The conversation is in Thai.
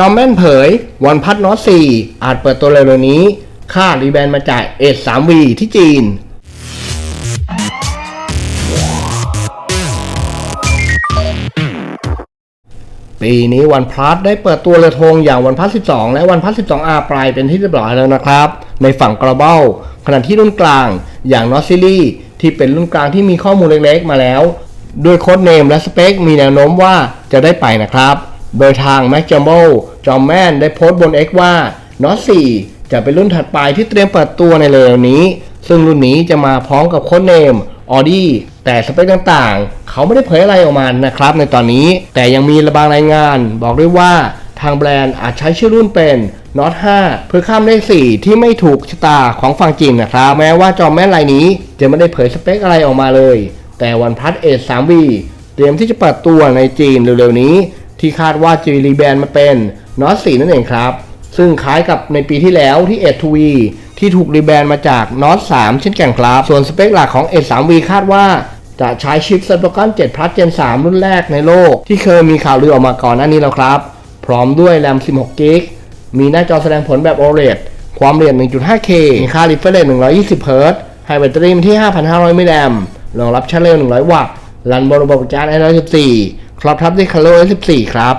จอมแม่นเผยวันพัดนอต4อาจเปิดตัวเร็วๆนี้ ค่ารีแบรนด์มาจาก S3V ที่จีน ปีนี้วันพลัสได้เปิดตัวเรือธงอย่างวันพัส12 และวันพัส12 R ปลายเป็นที่เรียบร้อยแล้วนะครับ ในฝั่งกระเบ้าขณะที่รุ่นกลางอย่างนอซิลี่ที่เป็นรุ่นกลางที่มีข้อมูลเล็กๆมาแล้ว ด้วยโค้ดเนมและสเปคมีแนวโน้มว่าจะได้ไปนะครับ โดยทาง m a c j u m b o จอมแมนได้โพสต์บน X ว่า n o t 4จะเป็นรุ่นถัดไปที่เตรียมเปิดตัวในเร็วนี้ ซึ่งรุ่นนี้จะมาพร้อมกับโค้ดเนม Audi แต่สเปคต่างๆ เขาไม่ได้เผยอะไรออกมานะครับ ในตอนนี้แต่ยังมีระบางรายงาน บอกด้วยว่าทางแบรนด์อาจใช้ชื่อรุ่นเป็น Not 5เพื่อข้ามเลข4ที่ไม่ถูกชะตาของฝั่งจีนนะครับ แม้ว่าจอมแม่นรายนี้จะไม่ได้เผยสเปคอะไรออกมาเลย แต่วันพัด A3V เตรียมที่จะเปิดตัวในจีนเร็วๆนี้ ที่คาดว่าจะรีแบรนด์มาเป็น Not 4นั่นเองครับ ซึ่งคล้ายกับในปีที่แล้วที่ A2V ที่ถูกรีแบรนด์มาจาก Not 3เช่นกันครับ ส่วนสเปคหลักของ A3V คาดว่าจะใช้ชิป Snapdragon 7 Plus Gen 3 รุ่นแรกในโลก ที่เคยมีข่าวลือออกมาก่อนหน้านี้แล้วครับ พร้อมด้วยแรม 16 g b มีหน้าจอแสดงผลแบบ OLED ความเร็ว 1.5K มีค่า refresh 120 Hz ให้แบตเตอรี่ที่ 5,500 มิลลิแอมป์รองรับชาร์จเร็ว 100 วัตต์ รันบนระบบจาน i 1 4 ครอบทับด้วย Color S14 ครับ